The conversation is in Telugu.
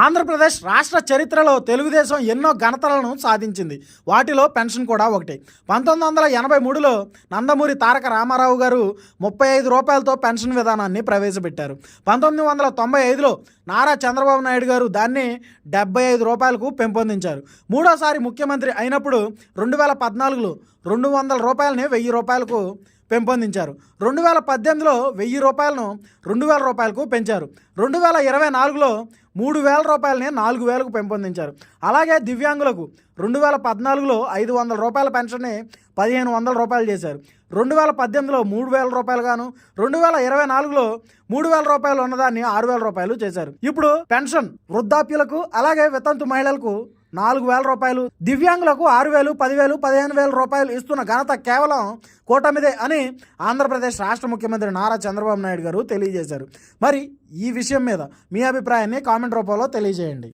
ఆంధ్రప్రదేశ్ రాష్ట్ర చరిత్రలో తెలుగుదేశం ఎన్నో ఘనతలను సాధించింది. వాటిలో పెన్షన్ కూడా ఒకటి. పంతొమ్మిది వందల ఎనభై మూడులో నందమూరి తారక రామారావు గారు ముప్పై ఐదు రూపాయలతో పెన్షన్ విధానాన్ని ప్రవేశపెట్టారు. పంతొమ్మిది వందల తొంభై ఐదులో నారా చంద్రబాబు నాయుడు గారు దాన్ని డెబ్బై ఐదు రూపాయలకు పెంపొందించారు. మూడోసారి ముఖ్యమంత్రి అయినప్పుడు రెండు వేల పద్నాలుగులో రెండు వందల రూపాయలని వెయ్యి రూపాయలకు పెంపొందించారు. రెండు వేల పద్దెనిమిదిలో వెయ్యి రూపాయలను రెండు వేల రూపాయలకు పెంచారు. రెండు వేల ఇరవై నాలుగులో మూడు వేల రూపాయలని నాలుగు వేలకు పెంపొందించారు. అలాగే దివ్యాంగులకు రెండు వేల పద్నాలుగులో ఐదు వందల రూపాయల పెన్షన్ని పదిహేను వందల రూపాయలు చేశారు. రెండు వేల పద్దెనిమిదిలో మూడు వేల రూపాయలుగాను రెండు వేల ఇరవై నాలుగులో మూడు వేల రూపాయలు ఉన్నదాన్ని ఆరు వేల రూపాయలు చేశారు. ఇప్పుడు పెన్షన్ వృద్ధాప్యులకు అలాగే వితంతు మహిళలకు నాలుగు వేల రూపాయలు దివ్యాంగులకు ఆరు వేలు పదివేలు పదిహేను వేల రూపాయలు ఇస్తున్న ఘనత కేవలం కూటమిదే అని ఆంధ్రప్రదేశ్ రాష్ట్ర ముఖ్యమంత్రి నారా చంద్రబాబు నాయుడు గారు తెలియజేశారు. మరి ఈ విషయం మీద మీ అభిప్రాయాన్ని కామెంట్ రూపంలో తెలియజేయండి.